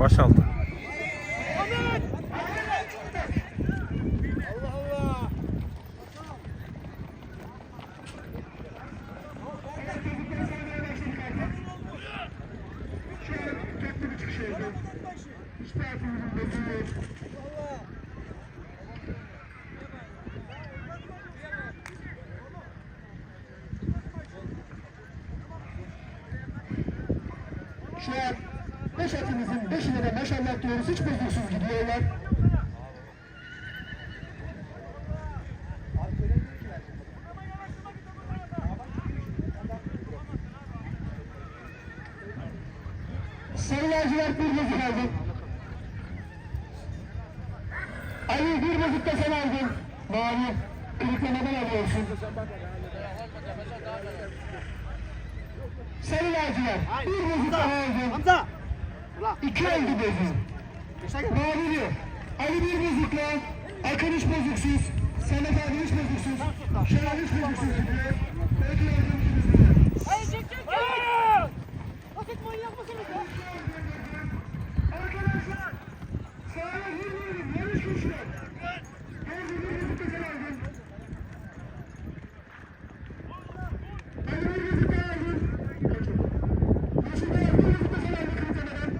Başaltı. Şu an beş atımızın beşine de maşallah diyoruz. Hiç bozuksuz gidiyorlar. Sarı lacivert bir bozuk aldın. Ali bir bozuk da sen aldın. Mavi. Kırıklamadan alıyorsun. Sarı lacivert. Bir bozuk daha aldın. Hamza. İki oldu bozuk. Diyor. Ali bir bozukla. Akın hiç bozuksuz. Samet abi hiç bozuksuz. Şener hiç bozuksuz? Arkadaşlar. Sahaya girmeyelim. Yarış koşuyor. Dördü bir bozuk da sen aldın. Ali bir bozuk daha aldın. Yeşil beyaz bir bozuk da sen aldın kırıklamadan.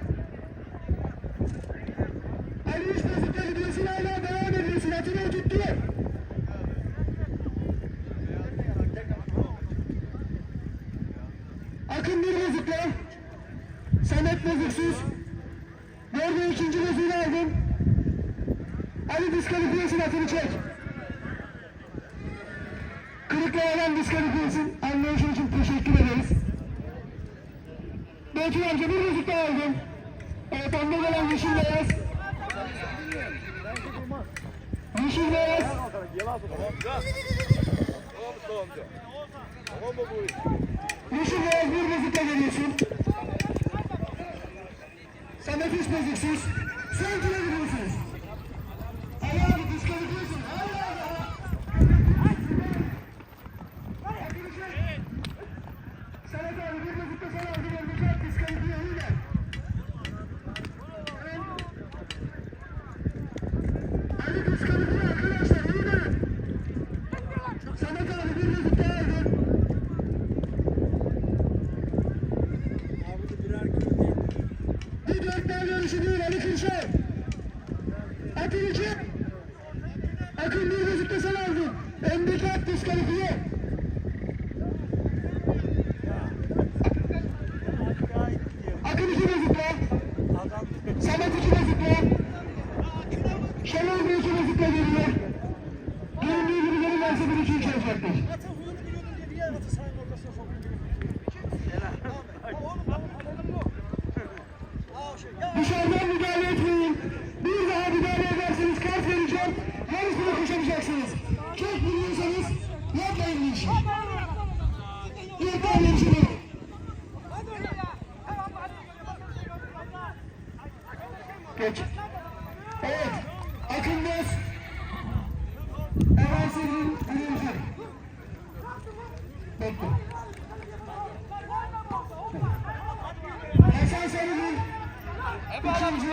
Ali üç bozukla gidiyorsun hala devam ediyorsun. Akın bir bozukla. Samet bozuksuz. Dördü ikinci bozuğunu aldın. Ali diskalifiyesin atını çek. Kırıkla olan diskalifiyesin. Anlayışın için teşekkür ederiz. Bekir amca bir daha aldın. Evet onda gelen yeşil beyaz. Yeşil beyaz. Yeşil beyaz bir bozukla geliyorsun. Samet hiç bozuksuz. Sen kime gidiyorsunuz? Ali abi diskalifiyesin. Allah Allah. Samet abi bir bozukta sen aldın. Öndeki at diskalifiye iyi gel. Ali diskalifiye arkadaşlar iyi gelin. Samet abi bir bozukta aldın. Bir direkler yarışı Atın iki. Akın bir gözükte sen aldın. Öndeki at diskalifiye. Akın iki gözükle. Samet iki gözükle. Şenol bir iki gözükle geliyor. Göründüğü gibi bir iki üç olacaktır. Atın huyunu vereceğim. Yarısını koşamayacaksınız. Çok biliyorsanız yapmayın bu işi. İlk yarışı bu. Geç. Evet. Akın Boz. Eren Sevin'in birinci. Bekle. Hasan Sarıgül. İkinci.